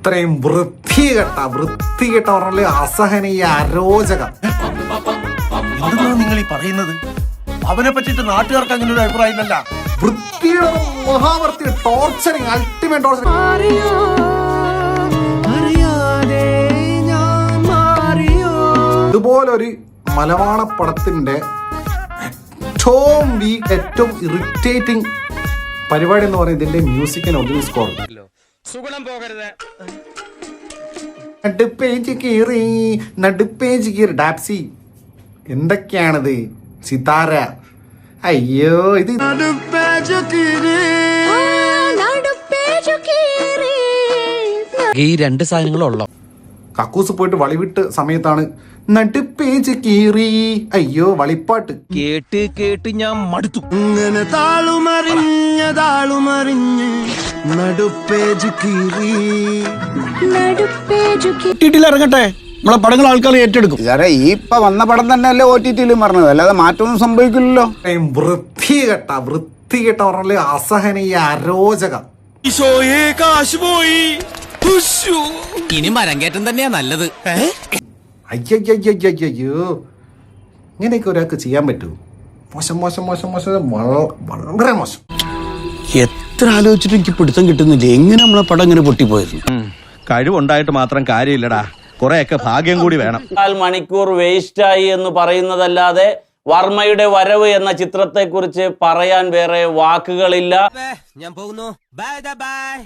ഇത്രയും വൃത്തികെട്ട വൃത്തികെട്ട പറഞ്ഞാൽ അസഹനീയ അരോചകം. എന്തെന്നാ നിങ്ങൾ ഈ പറയുന്നത്? അവനെ പറ്റിയിട്ട് നാട്ടുകാർക്ക് അങ്ങനെ ഒരു അഭിപ്രായം ഇല്ലല്ല വൃത്തിയുടെ മഹാവർത്തി ടോർച്ചറിങ് അൾട്ടിമേറ്റ് ടോർച്ചറിങ് ഇതുപോലൊരു മലവാള പടത്തിന്റെ ഏറ്റവും വീക്ക് ഏറ്റവും ഇറിറ്റേറ്റിംഗ് പരിപാടി എന്ന് പറയുന്നത് ഇതിന്റെ മ്യൂസിക്കിന് ഒറിജിനൽ സ്കോർ സുഗുണം പോകരുത്. നടുപ്പേജ് കീറി നടുപ്പേജ് കീറി. ഡാപ്സി എന്തൊക്കെയാണിത്? സിതാര. അയ്യോ ഇത് ഈ രണ്ട് സാധനങ്ങളുള്ള? കക്കൂസ് പോയിട്ട് വളിവിട്ട് സമയത്താണ് നടുപ്പേജ് കീറി. അയ്യോ വളിപ്പാട്ട്. കേട്ട് കേട്ട് ഞാൻ മടുത്തു. ഇങ്ങനെ താളുമറിഞ്ഞ താളുമറിഞ്ഞ്. ഇറങ്ങട്ടെ. നമ്മളെ പടങ്ങൾ ആൾക്കാർ ഏറ്റെടുക്കും. സാറേ ഈ ഇപ്പൊ വന്ന പടം തന്നെ അല്ലേ ഒ ടി ടിയിലും പറഞ്ഞത്. അല്ലാതെ മാറ്റമൊന്നും സംഭവിക്കില്ലല്ലോ. വൃത്തികെട്ട വൃത്തികെട്ട പറഞ്ഞാൽ അസഹനീയ അരോചകം. ഈശോയെ കാശ് പോയി. ഇനി മരം കയറ്റം തന്നെയാ നല്ലത്. അയ്യോ ഇങ്ങനെയൊക്കെ ഒരാൾക്ക് ചെയ്യാൻ പറ്റൂ. മോശം മോശം മോശം മോശം. വള- വളരെ മോശം. എത്ര ആലോചിച്ചിട്ട് എനിക്ക് പിടുത്തം കിട്ടുന്നില്ല? എങ്ങനെ നമ്മളെ പടം ഇങ്ങനെ പൊട്ടിപ്പോയിരുന്നു? കഴിവുണ്ടായിട്ട് മാത്രം കാര്യമില്ലടാ. കുറെയൊക്കെ ഭാഗ്യം കൂടി വേണം. കാൽ മണിക്കൂർ വേസ്റ്റ് ആയി എന്ന് പറയുന്നതല്ലാതെ വർമ്മയുടെ വരവ് എന്ന ചിത്രത്തെ കുറിച്ച് പറയാൻ വേറെ വാക്കുകളില്ല. ഞാൻ പോകുന്നു. Bye bye